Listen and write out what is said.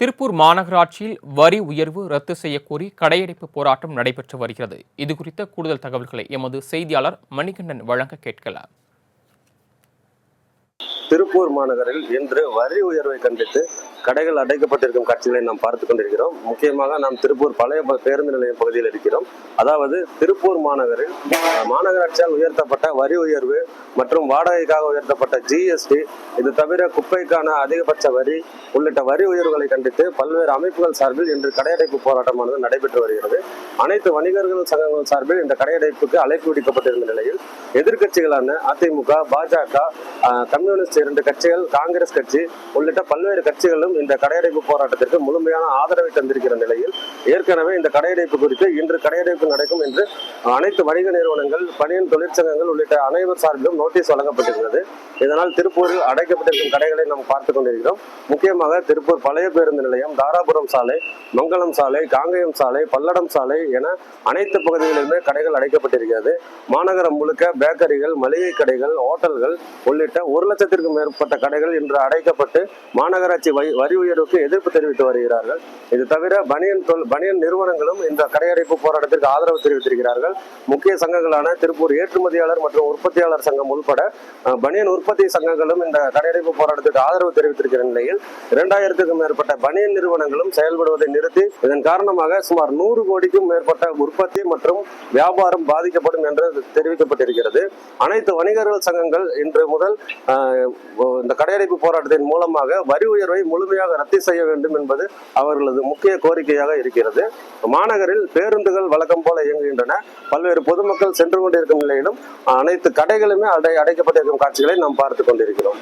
திருப்பூர் மாநகராட்சியில் வரி உயர்வு ரத்து செய்யக்கோரி கடையடைப்பு போராட்டம் நடைபெற்று வருகிறது. இது குறித்த கூடுதல் தகவல்களை எமது செய்தியாளர் மணிகண்டன் வழங்க கேட்கலாம். திருப்பூர் மாநகரில் இன்று வரி உயர்வை கண்டித்து கடைகள் அடைக்கப்பட்டிருக்கும் காட்சிகளை நாம் பார்த்து கொண்டிருக்கிறோம். முக்கியமாக நாம் திருப்பூர் பழைய ப- பேருந்து நிலையம் பகுதியில் இருக்கிறோம். அதாவது திருப்பூர் மாநகரில் மாநகராட்சியால் உயர்த்தப்பட்ட வரி உயர்வு மற்றும் வாடகைக்காக உயர்த்தப்பட்ட ஜிஎஸ்டி இது தவிர குப்பைக்கான அதிகபட்ச வரி உள்ளிட்ட வரி உயர்வுகளை கண்டித்து பல்வேறு அமைப்புகள் சார்பில் இன்று கடையடைப்பு போராட்டமானது நடைபெற்று வருகிறது. அனைத்து வணிகர்கள் சங்கங்கள் சார்பில் இந்த கடையடைப்புக்கு அழைப்பு விடுக்கப்பட்டிருந்த நிலையில் எதிர்க்கட்சிகளான அதிமுக பாஜக கம்யூனிஸ்ட் இரண்டு கட்சிகள் காங்கிரஸ் கட்சி உள்ளிட்ட பல்வேறு கட்சிகளும் இந்த கடையடைப்பு போராட்டத்திற்கு முழுமையான ஆதரவை தந்திருக்கிற நிலையில் ஏற்கனவே இந்த கடையடைப்பு குறித்து இன்று கடையடைப்பு நடக்கும் என்று அனைத்து வணிக நிறுவனங்கள் பணியின் தொழிற்சங்கங்கள் உள்ளிட்ட அனைவர் சார்பிலும் நோட்டீஸ் வழங்கப்பட்டிருந்தது இதனால் திருப்பூரில் அடைக்கப்பட்டிருக்கும் கடைகளை நாம் பார்த்து கொண்டிருக்கிறோம். முக்கியமாக திருப்பூர் பழைய பேருந்து நிலையம் தாராபுரம் சாலை மங்களம் சாலை காங்கயம் சாலை பல்லடம் சாலை என அனைத்து பகுதிகளிலுமே கடைகள் அடைக்கப்பட்டிருக்கிறது. மாநகரம் முழுக்க பேக்கரிகள் மளிகை கடைகள் ஹோட்டல்கள் உள்ளிட்ட ஒரு லட்சத்திற்கும் மேற்பட்ட கடைகள் இன்று அடைக்கப்பட்டு மாநகராட்சி வரி உயர்வுக்கு எதிர்ப்பு தெரிவித்து வருகிறார்கள். இது தவிர பனியன் தொல் பனியன் நிறுவனங்களும் இந்த கடையடைப்பு போராட்டத்திற்கு ஆதரவு தெரிவித்திருக்கிறார்கள். முக்கிய சங்கங்களான திருப்பூர் ஏற்றுமதியாளர் மற்றும் உற்பத்தியாளர் சங்கம் உள்பட பனியன் உற்பத்தி சங்கங்களும் இந்த கடையடைப்பு போராட்டத்திற்கு ஆதரவு தெரிவித்திருக்கிற நிலையில் இரண்டாயிரத்துக்கும் மேற்பட்ட பனியன் நிறுவனங்களும் செயல்படுவதை நிறுத்தி இதன் காரணமாக சுமார் நூறு கோடிக்கும் மேற்பட்ட உற்பத்தி மற்றும் வியாபாரம் பாதிக்கப்படும் என்று தெரிவிக்கப்பட்டிருக்கிறது. அனைத்து வணிகர்கள் சங்கங்கள் இன்று முதல் இந்த கடையடைப்பு போராட்டத்தின் மூலமாக வரி உயர்வை முழுமையாக ரத்து செய்ய வேண்டும் என்பது அவர்களது முக்கிய கோரிக்கையாக இருக்கிறது. மாநகரில் பேருந்துகள் வழக்கம் போல இயங்குகின்றன. பல்வேறு பொதுமக்கள் சென்று கொண்டிருக்கும் நிலையிலும் அனைத்து கடைகளுமே அடை அடைக்கப்பட்டிருக்கும் காட்சிகளை நாம் பார்த்து கொண்டிருக்கிறோம்.